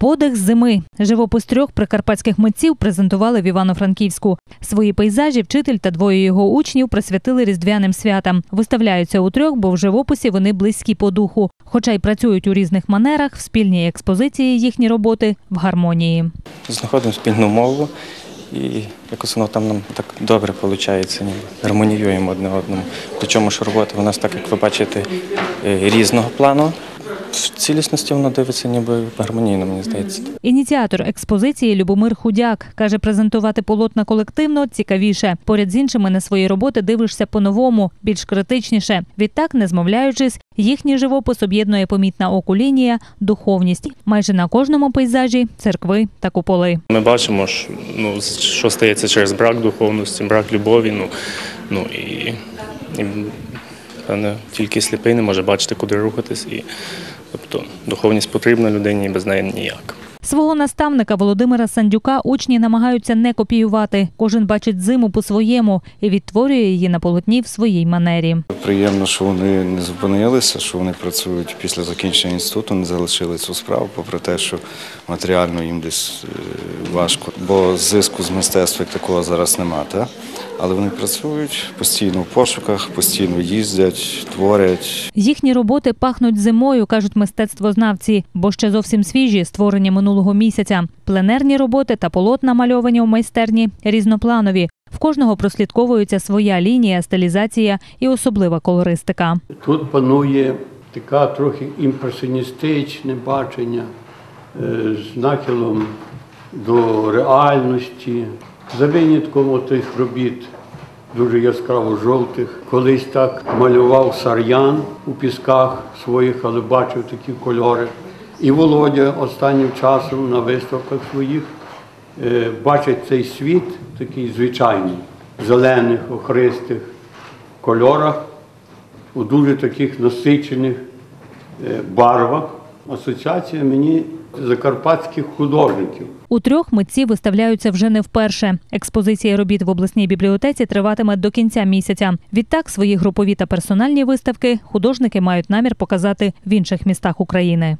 Подих зими. Живопис трьох прикарпатських митців презентували в Івано-Франківську. Свої пейзажі вчитель та двоє його учнів присвятили різдвяним святам. Виставляються у трьох, бо в живописі вони близькі по духу. Хоча й працюють у різних манерах, в спільній експозиції їхні роботи в гармонії. знаходимо спільну мову і якось воно там нам так добре виходить, гармоніюємо одне одному. Причому ж робота у нас, так як ви бачите, е, різного плану. В цілісності воно дивиться ніби гармонійно, мені здається. Ініціатор експозиції Любомир Худяк каже, презентувати полотна колективно цікавіше. Поряд з іншими на свої роботи дивишся по-новому, більш критичніше. Відтак, не змовляючись, їхній живопис об'єднує помітна оку лінія, духовність. Майже на кожному пейзажі церкви та куполи. Ми бачимо, що, ну, що стається через брак духовності, брак любові. Ну, ну і, і тільки сліпий не може бачити, куди рухатись. І, тобто духовність потрібна людині, без неї ніяк. Свого наставника Володимира Сандюка учні намагаються не копіювати. Кожен бачить зиму по-своєму і відтворює її на полотні в своїй манері. Приємно, що вони не зупинилися, що вони працюють після закінчення інституту, не залишили цю справу, попри те, що матеріально їм десь е, важко, бо зиску з мистецтва як такого зараз нема. Та? Але вони працюють постійно в пошуках, постійно їздять, творять. Їхні роботи пахнуть зимою, кажуть мистецтвознавці, бо ще зовсім свіжі, створені минулого місяця. Пленерні роботи та полотна мальовані у майстерні різнопланові. В кожного прослідковується своя лінія, стилізація і особлива колористика. Тут панує така трохи імпресіоністичне бачення е, з нахилом до реальності, за винятком тих робіт дуже яскраво жовтих. Колись так малював Сар'ян у пісках своїх, але бачив такі кольори. І Володя останнім часом на виставках своїх е, бачить цей світ такий звичайний, зелених, охристих кольорах у дуже таких насичених е, барвах. Асоціація мені закарпатських художників. У трьох митці виставляються вже не вперше. Експозиція робіт в обласній бібліотеці триватиме до кінця місяця. Відтак свої групові та персональні виставки художники мають намір показати в інших містах України.